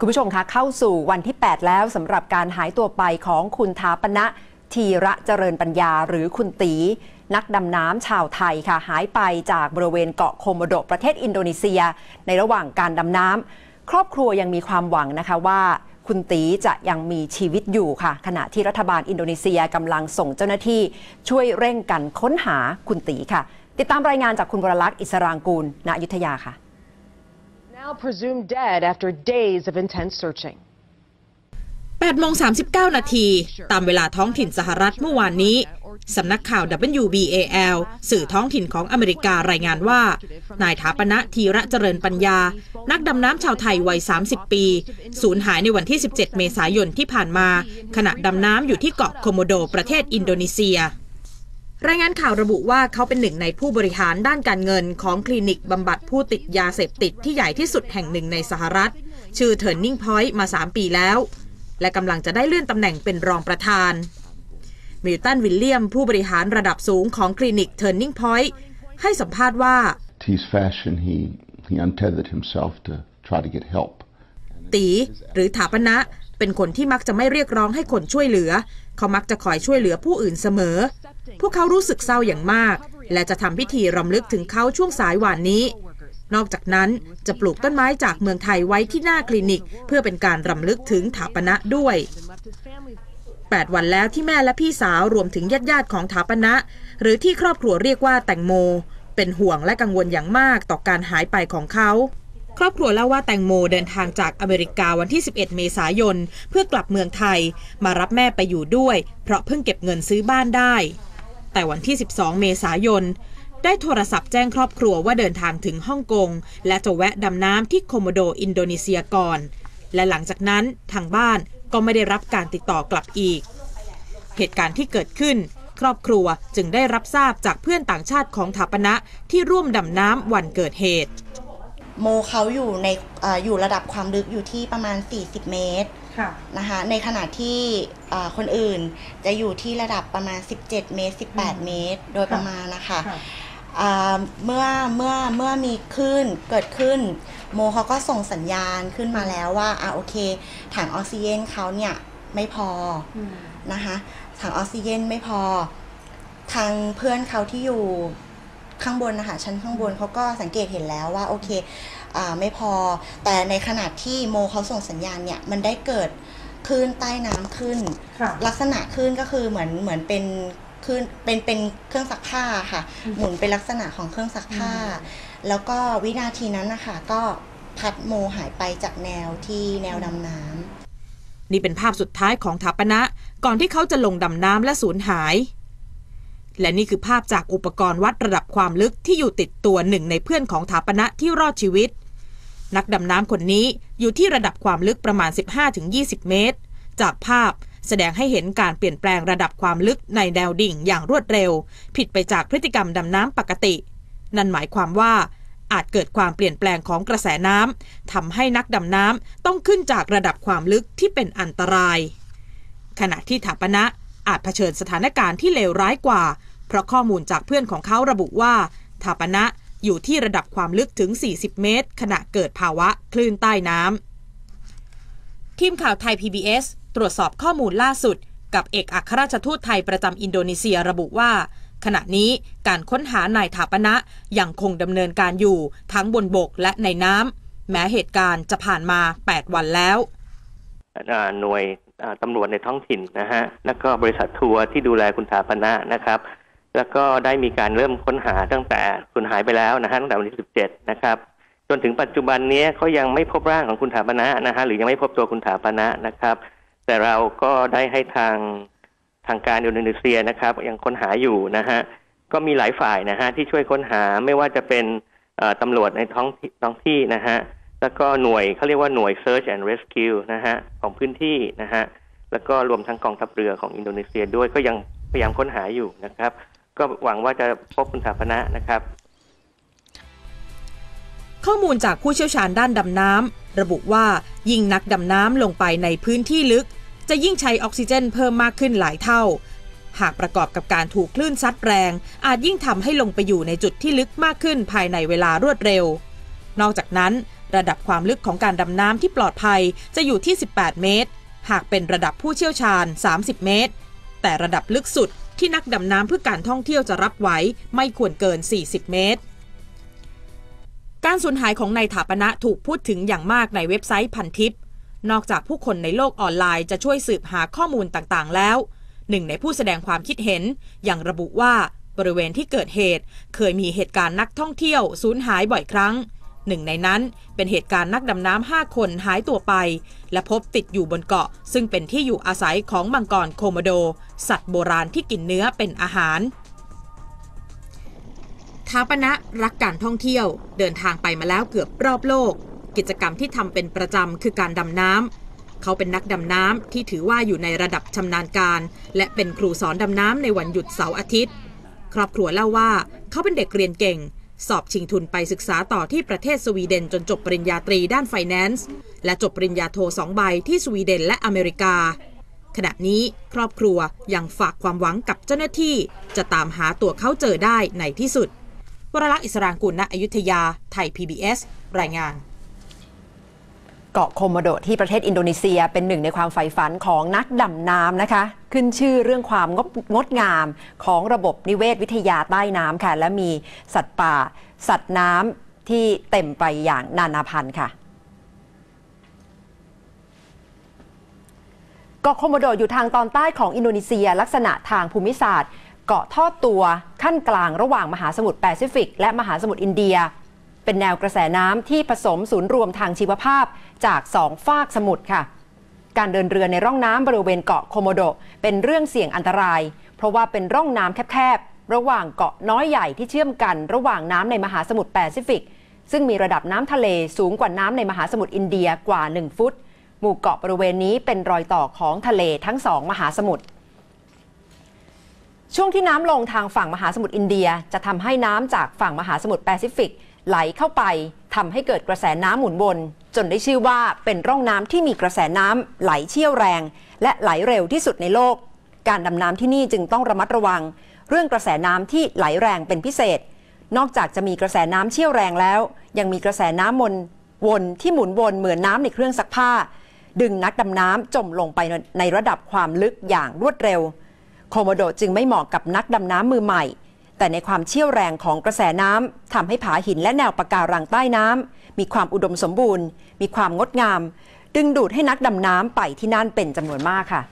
คุณผู้ชมคะเข้าสู่วันที่ 8 แล้วสำหรับการหายตัวไปของคุณทาปณะทีระเจริญปัญญาหรือคุณตี นักดำน้ำชาวไทยค่ะหายไปจากบริเวณเกาะโคโมโดประเทศอินโดนีเซีย ในระหว่างการดำน้ำครอบครัวยังมีความหวังนะคะว่า คุณตีจะยังมีชีวิตอยู่ค่ะ ขณะที่รัฐบาลอินโดนีเซียกำลังส่งเจ้าหน้าที่ช่วยเร่งกันค้นหาคุณตีค่ะ ติดตามรายงานจากคุณวรลักษณ์อิสรางกูลณอยุธยาค่ะ now presumed dead after days of intense searching. 8โมง39 นาที ตามเวลาท้องถิ่นสหรัฐเมื่อวานนี้ สำนักข่าว WBAL สื่อท้องถิ่นของอเมริการายงานว่า นายถาปณะทีระเจริญปัญญา นักดำน้ำชาวไทยวัย 30 ปี สูญหายในวันที่ 17 เมษายนที่ผ่านมา ขณะดำน้ำอยู่ที่เกาะโคโมโดประเทศอินโดนีเซีย รายงานข่าวระบุว่าเขาเป็นหนึ่งในผู้บริหารด้านการเงินของคลินิกบำบัดผู้ติดยาเสพติดที่ใหญ่ที่สุดแห่งหนึ่งในสหรัฐ ชื่อ Turning Point มา 3 ปีแล้ว และกำลังจะได้เลื่อนตำแหน่งเป็นรองประธานมิลตันวิลเลียมผู้บริหารระดับสูงของคลินิก Turning Point ให้สัมภาษณ์ว่า T's fashion, he, he untethered himself to try to get help. ตีหรือถาปณะเป็นคนที่มักจะไม่เรียกร้องให้คนช่วยเหลือ เขามักจะคอยช่วยเหลือผู้อื่นเสมอ พวกเขารู้สึกเศร้าอย่างมาก และจะทำพิธีรำลึกถึงเขาช่วงสายวันนี้ นอกจากนั้นจะปลูกต้นไม้จากเมืองไทยไว้ที่หน้าคลินิก เพื่อเป็นการรำลึกถึงถาปณะด้วย 8 วันแล้วที่แม่และพี่สาวรวมถึงญาติญาติของถาปณะหรือที่ครอบครัวเรียกว่าแตงโม เป็นห่วงและกังวลอย่างมากต่อการหายไปของเขาครอบครัวเล่าว่าแตงโมเดินทางจากอเมริกาวันที่ 11 เมษายน เพื่อกลับเมืองไทย มารับแม่ไปอยู่ด้วย เพราะเพิ่งเก็บเงินซื้อบ้านได้ แต่วันที่ 12 เมษายน ได้โทรศัพท์แจ้งครอบครัวว่าเดินทางถึงฮ่องกง และจะแวะดำน้ำที่โคโมโดอินโดนีเซียก่อน และหลังจากนั้นทางบ้านก็ไม่ได้รับการติดต่อกลับอีก เหตุการณ์ที่เกิดขึ้น ครอบครัวจึงได้รับทราบจากเพื่อนต่างชาติของถาปณะที่ร่วมดำน้ำวันเกิดเหตุ โมเขาอยู่ในออยู่ระดับความลึกอยู่ที่ประมาณ 40 เมตร นะคะในขณะที่เอ่อคนอื่นจะอยู่ที่ระดับประมาณ 17 เมตร 18 เมตร โดยประมาณนะคะอ่าเมื่อเมื่อเมื่อมีคลื่นเกิดขึ้น โมเขาก็ส่งสัญญาณขึ้นมาแล้วว่าอ่าโอเค ถังออกซิเจนเขาเนี่ยไม่พออนะคะถังออกซิเจนไม่พอ ทางเพื่อนเขาที่อยู่ข้างบนนะคะชั้นข้างบนเขาก็สังเกตเห็นแล้วว่าโอเคอ่า ไม่พอ แต่ในขณะที่โมเขาส่งสัญญาณเนี่ยมันได้เกิดคลื่นใต้น้ำขึ้น ลักษณะคลื่นก็คือเหมือนเหมือนเป็นคลื่นเป็นเป็นเครื่องซักผ้าค่ะ หมุนเป็นลักษณะของเครื่องซักผ้า แล้วก็วินาทีนั้นนะคะก็พัดโมหายไปจากแนวที่แนวดำน้ำนี่เป็นภาพสุดท้ายของถาปณะก่อนที่เขาจะลงดำน้ำและสูญหาย และนี่คือภาพจากอุปกรณ์วัดระดับความลึกที่อยู่ติดตัวหนึ่งในเพื่อนของถาปณะที่รอดชีวิต นักดำน้ำคนนี้อยู่ที่ระดับความลึกประมาณ 15-20 เมตร จากภาพแสดงให้เห็นการเปลี่ยนแปลงระดับความลึกในแนวดิ่งอย่างรวดเร็ว ผิดไปจากพฤติกรรมดำน้ำปกติ นั่นหมายความว่าอาจเกิดความเปลี่ยนแปลงของกระแสน้ำทำให้นักดำน้ำต้องขึ้นจากระดับความลึกที่เป็นอันตราย ขณะที่ถาปณะอาจเผชิญสถานการณ์ที่เลวร้ายกว่า เพราะข้อมูลจากเพื่อนของเขาระบุว่าถาปณะ อยู่ที่ระดับความลึกถึง 40 เมตร ขณะเกิดภาวะคลื่นใต้น้ำทีมข่าวไทย PBS ตรวจสอบข้อมูลล่าสุด กับเอกอัครราชทูตไทยประจำอินโดนีเซียระบุว่า ขณะนี้การค้นหานายถาปณะยังคงดำเนินการอยู่ทั้งบนบกและในน้ำแม้เหตุการณ์จะผ่านมา 8 วันแล้วหน่วยตำรวจในท้องถิ่นนะฮะ แล้วก็บริษัททัวร์ที่ดูแลคุณถาปณะนะครับ แล้วก็ได้มีการเริ่มค้นหาตั้งแต่สูญหายไปแล้วนะฮะตั้งแต่วันที่ 17 นะครับ จนถึงปัจจุบันนี้เขายังไม่พบร่างของคุณถาปณะนะฮะหรือยังไม่พบตัวคุณถาปณะนะครับ แต่เราก็ได้ให้ทางทางการอินโดนีเซียนะครับ ยังค้นหาอยู่นะฮะก็มีหลายฝ่ายนะฮะที่ช่วยค้นหาไม่ว่าจะเป็นตำรวจในท้องท้องที่นะฮะแล้วก็หน่วยเขาเรียกว่าหน่วย Search and Rescue นะฮะของพื้นที่นะฮะแล้วก็รวมทั้งกองทัพเรือของอินโดนีเซียด้วยก็ยังพยายามค้นหาอยู่นะครับ ก็หวังว่าจะพบคุณถาปณะนะครับ ข้อมูลจากผู้เชี่ยวชาญด้านดำน้ำระบุว่ายิ่งนักดำน้ำลงไปในพื้นที่ลึก จะยิ่งใช้ออกซิเจนเพิ่มมากขึ้นหลายเท่า หากประกอบกับการถูกคลื่นซัดแรง อาจยิ่งทำให้ลงไปอยู่ในจุดที่ลึกมากขึ้นภายในเวลารวดเร็ว นอกจากนั้น ระดับความลึกของการดำน้ำที่ปลอดภัยจะอยู่ที่ 18 เมตร หากเป็นระดับผู้เชี่ยวชาญ 30 เมตร แต่ระดับลึกสุด ที่นักดำน้ำเพื่อการท่องเที่ยวจะรับไหวไม่ควรเกิน 40 เมตร การสูญหายของนายถาปนะถูกพูดถึงอย่างมากในเว็บไซต์พันทิป นอกจากผู้คนในโลกออนไลน์จะช่วยสืบหาข้อมูลต่างๆ แล้ว หนึ่งในผู้แสดงความคิดเห็นยังระบุว่าบริเวณที่เกิดเหตุ เคยมีเหตุการณ์นักท่องเที่ยวสูญหายบ่อยครั้ง หนึ่งในนั้นเป็นเหตุการณ์นักดำน้ำห้าคนหายตัวไป และพบติดอยู่บนเกาะ ซึ่งเป็นที่อยู่อาศัยของมังกรโคโมโด สัตว์โบราณที่กินเนื้อเป็นอาหารท้าปณะรักการท่องเที่ยวเดินทางไปมาแล้วเกือบรอบโลก กิจกรรมที่ทำเป็นประจำคือการดำน้ำเขาเป็นนักดำน้ำที่ถือว่าอยู่ในระดับชำนาญการ และเป็นครูสอนดำน้ำในวันหยุดเสาร์อาทิตย์ ครอบครัวเล่าว่าเขาเป็นเด็กเรียนเก่ง สอบชิงทุนไปศึกษาต่อที่ประเทศสวีเดนจนจบปริญญาตรีด้านไฟแนนซ์ และจบปริญญาโทสองใบที่สวีเดนและอเมริกา ขณะนี้ครอบครัวยังฝากความหวังกับเจ้าหน้าที่ จะตามหาตัวเขาเจอได้ในที่สุด วรลักษ์อิสรางกุลณอยุธยา ไทย PBS รายงาน เกาะโคโมโดที่ประเทศอินโดนีเซียเป็นหนึ่งในความใฝ่ฝันของนักดำน้ำนะคะ ขึ้นชื่อเรื่องความงดงดงามของระบบนิเวศวิทยาใต้น้ำค่ะ และมีสัตว์ป่า สัตว์น้ำที่เต็มไปอย่างนานาพันธุ์ค่ะเกาะโคโมโดอยู่ทางตอนใต้ของอินโดนีเซีย ลักษณะทางภูมิศาสตร์ เกาะทอดตัวขั้นกลางระหว่างมหาสมุทรแปซิฟิก และมหาสมุทรอินเดีย เป็นแนวกระแสน้ำที่ผสมศูนย์รวมทางชีวภาพจากสองฝากสมุทรค่ะ การเดินเรือในร่องน้ำบริเวณเกาะโคโมโด เป็นเรื่องเสี่ยงอันตราย เพราะว่าเป็นร่องน้ำแคบๆ ระหว่างเกาะน้อยใหญ่ที่เชื่อมกันระหว่างน้ำในมหาสมุทรแปซิฟิก ซึ่งมีระดับน้ำทะเลสูงกว่าน้ำในมหาสมุทรอินเดียกว่า 1 ฟุต หมู่เกาะบริเวณนี้เป็นรอยต่อของทะเลทั้งสองมหาสมุทรช่วงที่น้ำลงทางฝั่งมหาสมุทรอินเดีย จะทำให้น้ำจากฝั่งมหาสมุทรแปซิฟิก ไหลเข้าไปทำให้เกิดกระแสน้ำหมุนวนจนได้ชื่อว่าเป็นร่องน้ำที่มีกระแสน้ำไหลเชี่ยวแรง และไหลเร็วที่สุดในโลก การดำน้ำที่นี่จึงต้องระมัดระวัง เรื่องกระแสน้ำที่ไหลแรงเป็นพิเศษ นอกจากจะมีกระแสน้ำเชี่ยวแรงแล้ว ยังมีกระแสน้ำมนวนที่หมุนวนเหมือนน้ำในเครื่องซักผ้า ดึงนักดำน้ำจมลงไปในระดับความลึกอย่างรวดเร็ว โคโมโดจึงไม่เหมาะกับนักดำน้ำมือใหม่ แต่ในความเชี่ยวแรงของกระแสน้ำทำให้ผาหินและแนวปะการังใต้น้ำมีความอุดมสมบูรณ์ มีความงดงาม ดึงดูดให้นักดำน้ำไปที่นั่นเป็นจำนวนมากค่ะ